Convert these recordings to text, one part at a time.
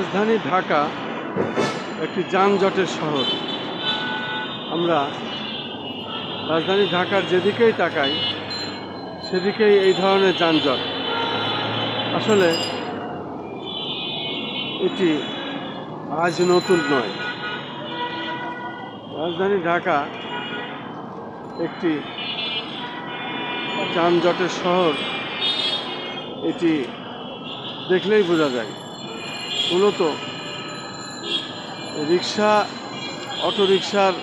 রাজধানী ঢাকা একটি যানজটের শহর। আমরা রাজধানী ঢাকার যেদিকেই তাকাই, সেদিকেই এই ধরনের যানজট। আসলে এটি আজ নতুন নয়। রাজধানী ঢাকা একটি যানজটের শহর। এটি দেখলেই বোঝা যায়। মূলত রিক্সা অটোরিকশার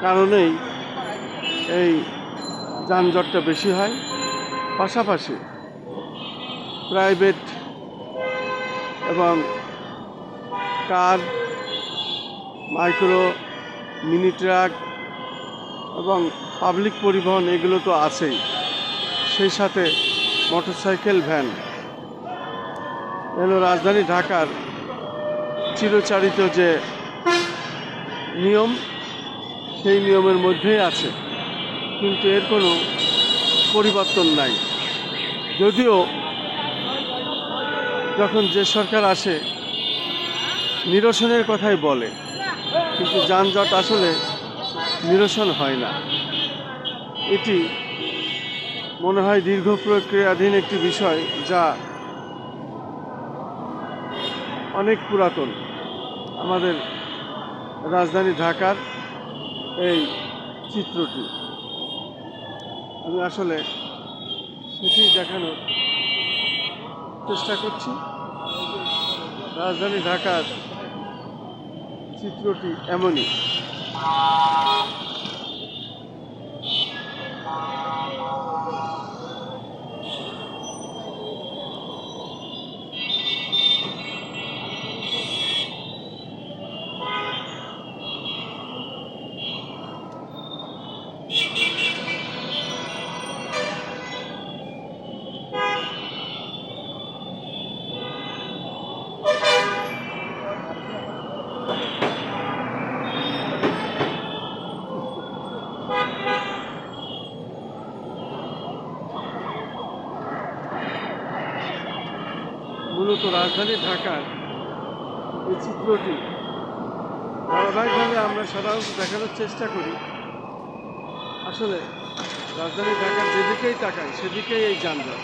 কারণেই এই যানজটটা বেশি হয়। পাশাপাশি প্রাইভেট এবং কার, মাইক্রো, মিনি ট্রাক এবং পাবলিক পরিবহন এগুলো তো আছেই। সেই সাথে মোটরসাইকেল, ভ্যান এলো রাজধানী ঢাকার চিরচারিত যে নিয়ম, সেই নিয়মের মধ্যেই আছে। কিন্তু এর কোনো পরিবর্তন নাই। যদিও যখন যে সরকার আসে, নিরসনের কথাই বলে, কিন্তু যানজট আসলে নিরসন হয় না। এটি মনে হয় দীর্ঘ প্রক্রিয়াধীন একটি বিষয় যা অনেক পুরাতন। আমাদের রাজধানী ঢাকার এই চিত্রটি। আমি আসলে সেটি দেখানোর চেষ্টা করছি। রাজধানী ঢাকার চিত্রটি এমনই। মূলত রাজধানী ঢাকার এই চিত্রটি। ধারাবাহিকভাবে আমরা সাধারণত দেখানোর চেষ্টা করি। আসলে রাজধানী ঢাকার যেদিকেই তাকাই, সেদিকেই এই যানজট।